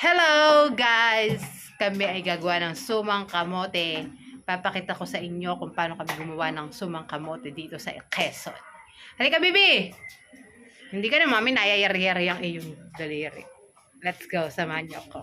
Hello guys! Kami ay gagawa ng sumang kamote. Papakita ko sa inyo kung paano kami gumawa ng sumang kamote dito sa Quezon. Halika, bibi! Hindi ka na, mami, nayayari-yari ang iyong daliri. Let's go, samahan niyo ako.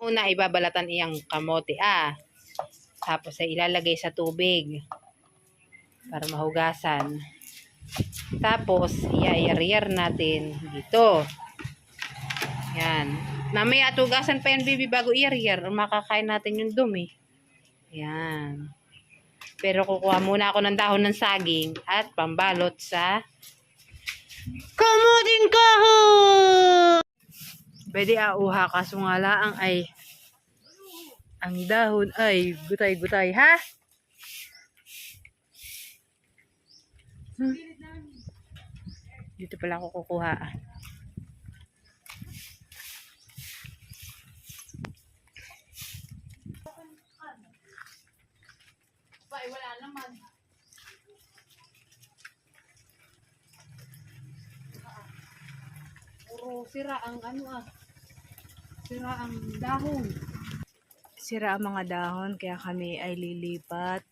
Una, ibabalatan iyang kamote, ah. Tapos ay ilalagay sa tubig para mahugasan. Tapos, iayar natin dito. Yan. Mamaya tugasan pa yan, baby, bago iayar. Makakain natin yung dumi. Yan. Pero kukuha muna ako ng dahon ng saging at pambalot sa kamuting kahon! Pwede auha kaso nga laang ay ang dahon ay gutay-gutay, ha? Hmm. Dito pala ako kukuha. Ay, wala naman. Puro sira ang ano ah. Sira ang dahon. Sira ang mga dahon kaya kami ay lilipat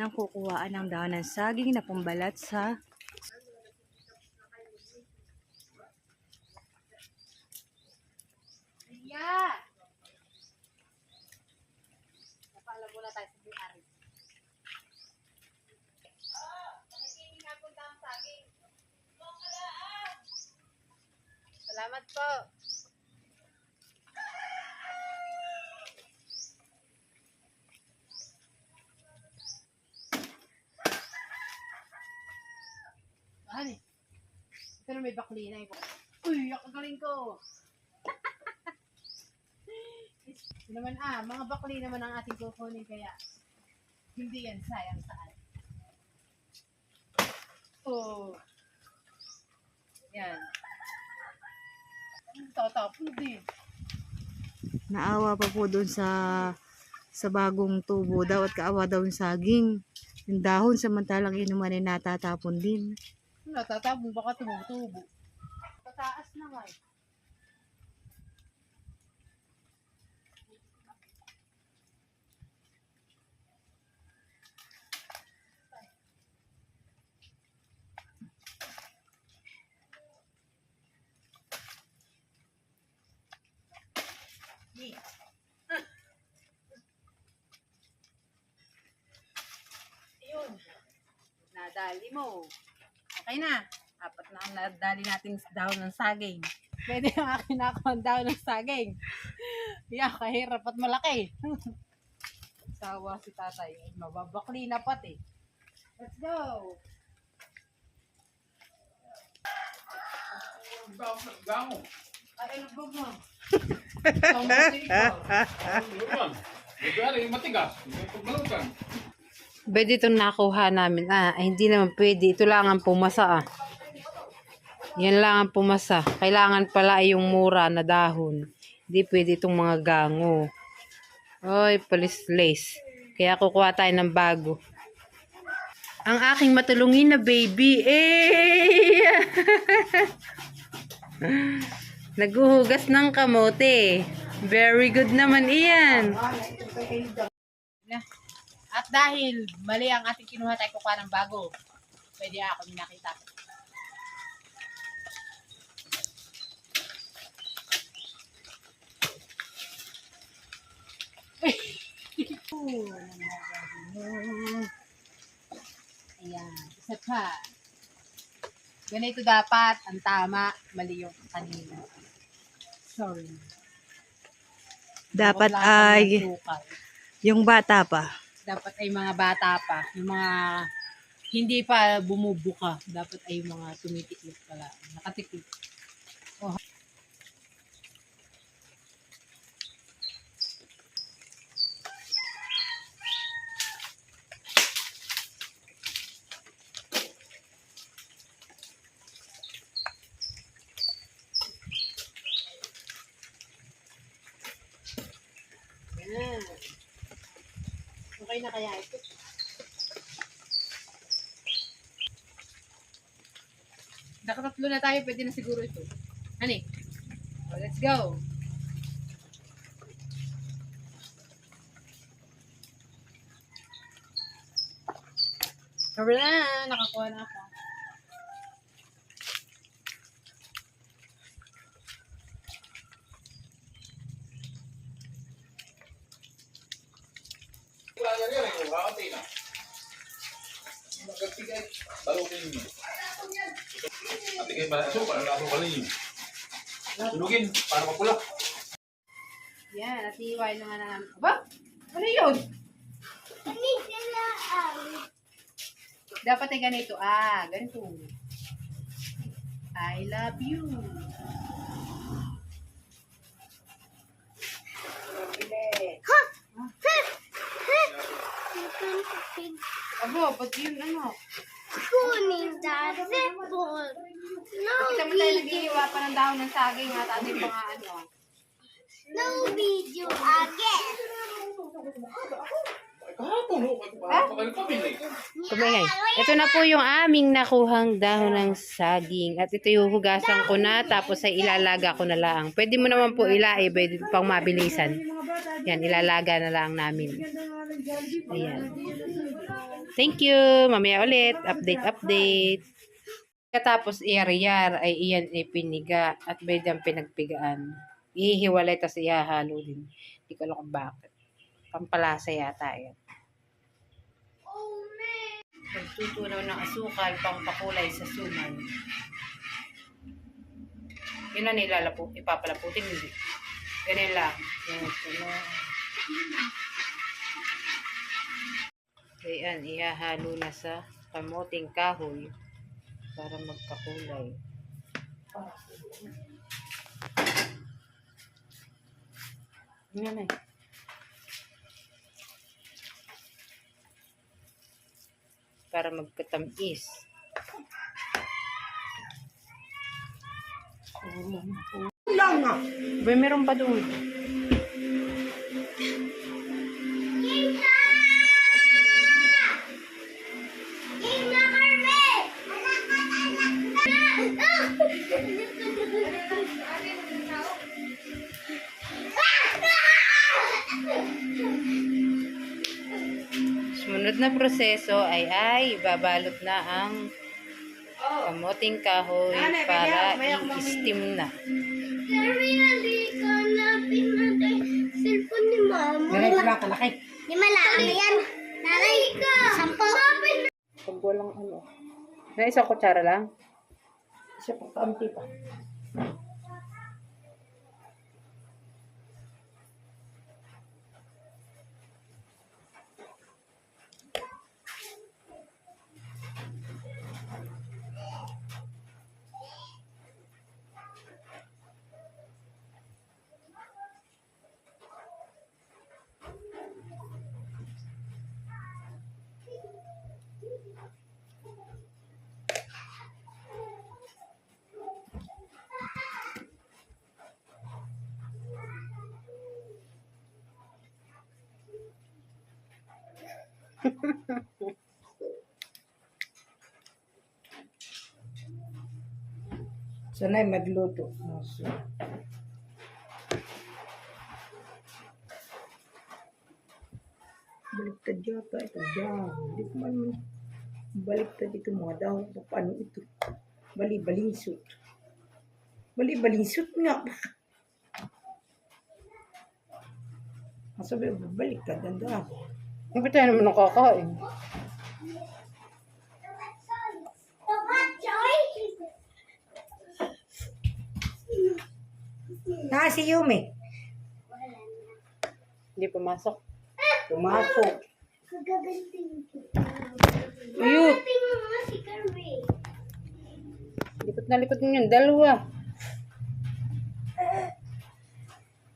ng kukuhaan ng dahon ng saging na pambalat sa Yeah. Napaalam muna tayo sa may-ari. Salamat po. May bakli na ito. Uy, akagaling ko. Ito naman ah, mga bakli naman ang ating kukunin kaya hindi yan sayang sa atin. Oh. Yan. Tatapon din. naawa pa po doon sa sa bagong tubo daw at kaawa daw yung saging yung dahon samantalang inuman ay natatapon din Natatapon baka tumutubo. Pataas naman. Yun. Nadali mo. Okay na. Apat na ang nadali nating dahon ng saging. Pwede yung akin na ako ang dahon ng saging. Yeah, kahirap at malaki. Sawa si tatay. Mababakli na pati. Let's go. Ay, ano ba mo? Kamuti ko. Gagari, matigas. Pagbalutan. Pwede itong nakuha namin. Ah, ay, hindi naman pwede. Ito lang ang pumasa ah. Yan lang ang pumasa. Kailangan pala ay yung mura na dahon. Hindi pwede itong mga gango. Oy, palis-lace. Kaya kukuha tayo ng bago. Ang aking matulungin na baby. Eh! Naguhugas ng kamote. Very good naman iyan. At dahil mali ang ating kinuha tayo kukuha ng bago, pwede ako may nakita. Ayan, isa pa. Ganito dapat, ang tama, mali yung kanina. Sorry. dapat ay yung bata pa dapat ay mga bata pa, yung mga hindi pa bumubuka, dapat ay mga tumitiklop pala, nakatiklop. Okay na kaya ito. Nakatatlo na tayo, pwede na siguro ito. Hani? Oh, let's go. Wala, nakakuha na ako. Wala na rin, eh. Kakatay na. Magkatigay. Balutin niyo. Katigay ba? So, parang nakasukal niyo. Sunugin, para mapula. Yan, at iiwain na nga na namin. Aba? Ano yun? Dapat ay ganito. Ah, ganito. I love you. Pabili. Abo, ba't yun ano? Kunin that zipper. No Kita mo tayo naghihiwa pa ng dahon ng saging at ating mga ano. No video again. Kahapon, no? Kapag pamili. Kumingay. Ito na po yung aming nakuhang dahon ng saging. At ito yung hugasan ko na, tapos ay ilalaga ko na lang. Pwede mo naman po ilai, pwede pang mabilisan. Yan, ilalaga na lang namin. Ayan. Thank you. Mamaya ulit. Update, update. Katapos i-yar ay iyan ipiniga at pwede ang pinagpigaan. Ihiwalay tas ihahalo din. Hindi ko alam kung bakit. Pampalasa yata yan. Magtutunaw ng asukal pang pakulay sa suman. Yun na nilalapo, ipapalaputin hindi. Ganun lang. Yan, na. Ayan, ihahalo na sa kamoting kahoy para magkakulay. Yan eh. Para magkatamis. Ba, meron pa doon. Sumunod na proseso ay ay babalot na ang kamoting kahoy para i-steam na. Cellphone ni mama. lang kalaki. Di malaki yan. Nanay. Sampo. Pag walang ano. Na isang kutsara lang? Isa pa, kaunti pa. Sanay magluto. So, baliktad yata ito dyan. Hindi ko man baliktad ito mga dahon. Paano ito? Bali-balinsot. Bali-balinsot nga. Masabi, baliktad ang dahon. Hindi tayo naman nakakain. Na si Yumi. Hindi pumasok. Pumasok. Ayun. Lipot na lipot mo yun. Dalawa.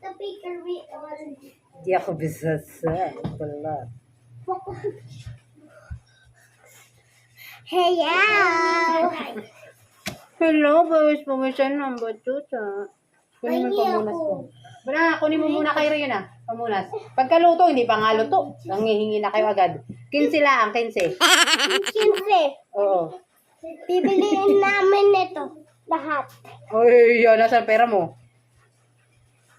Tapi Carrie, Hindi ako bisasa. Wala. Hello! Hello, boys. Pumisan ng batuta. Kunin mo Ay, pa muna ako. sa... Bala, kunin mo muna kay Rion ah. Pamunas. Pagkaluto, hindi pa nga luto. Nangihingi na kayo agad. 15 lang, 15. Siyempre, Oo. bibiliin namin ito. Lahat. Uy, yun, nasa pera mo?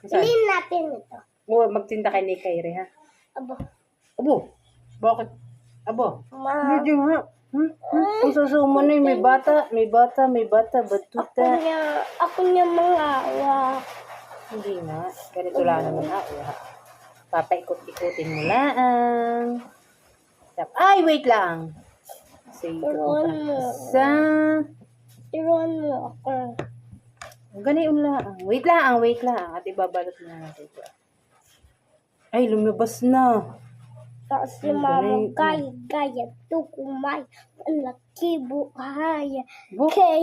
Bilhin natin ito. Oo, magtinda kay ni Kairi, ha? Abo. Abo, bakit? Abo, Ma. hindi nga. Hmm? Hmm? Kung susumo na may bata, may bata, may bata, Ako batuta. niya, ako niya mga awa. Hindi nga, ganito lang naman ha. Uha. Papaikot-ikutin mo lang. Tap- Ay, wait lang. Kasi Turuan mo. Sa... Tiruan mo ako. Ganayon lang. Wait lang, wait lang. At ibabalot na natin ito. Ay, lumabas na. Tapos si Ang mama galing. gaya gaya tukumay. Ang laki buhaya. Bo, Kaya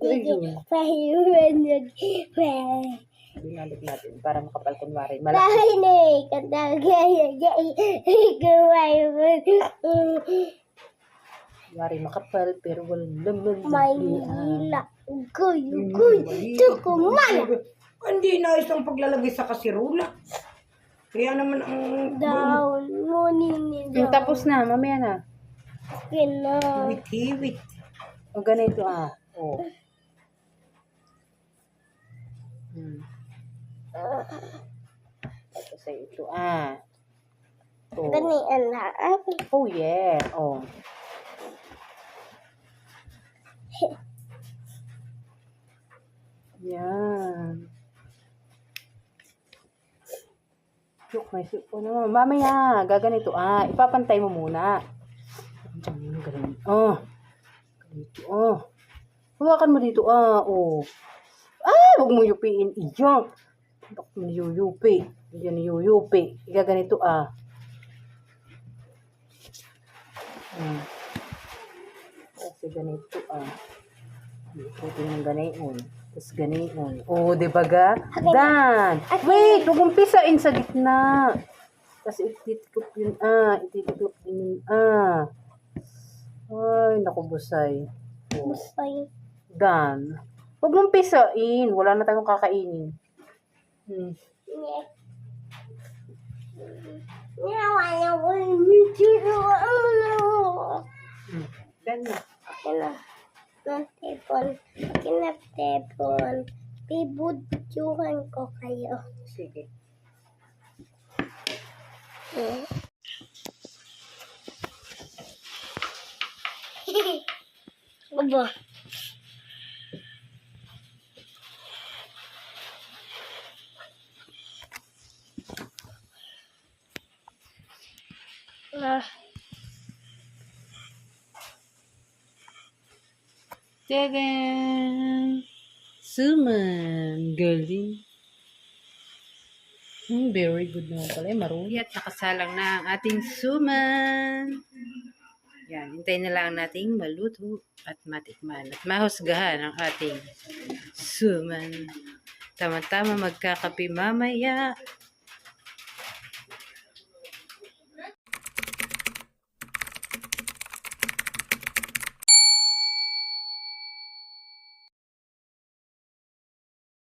galing. pahiwan binalik natin para makapal kunwari. Malaki. Dahil na kanta gaya gaya gaway mo. Kunwari makapal, pero walang laman. May hila. Guyo tukumay. Hindi na isang paglalagay sa kasirula. Kaya naman ang Down mo nini Yung tapos na, mamaya na. Kina. hiwit-hiwit. O ganito ah. O. Hmm. Tapos ay ito ah. O. Ganian na. Oh yeah. Oh. Yan. Look, may soup po naman. Mamaya, gaganito. Ah, ipapantay mo muna. Diyan, ganun. Oh. Ganito. Oh. Hawakan mo dito. Ah, oh. Ah, huwag mo yupiin. Iyak. Huwag mo niyuyupi. Diyan niyuyupi. Gaganito ah. Hmm. Kasi ganito ah. Ikutin ng ganayon. Tapos ganayon. Oo, di ba ga? Dan! Wait! Huwag mong pisain sa gitna. Tapos ititiklop yun ah. Ititiklop yun ah. Ay, naku busay. Oh, Busay. Dan. Huwag mong pisain. Wala na tayong kakainin. Hmm. Yung tiruan Hmm. Dan na. Ng tepon. Kina tepon. Bibudyohan ko kayo. Sige. Aba. Ah, Tagan! Suman! Galing! Hmm, very good naman pala. Eh. At nakasalang na ang ating suman. Yan, hintayin na lang nating maluto at matikman. At mahusgahan ang ating suman. Tama-tama magkakape mamaya.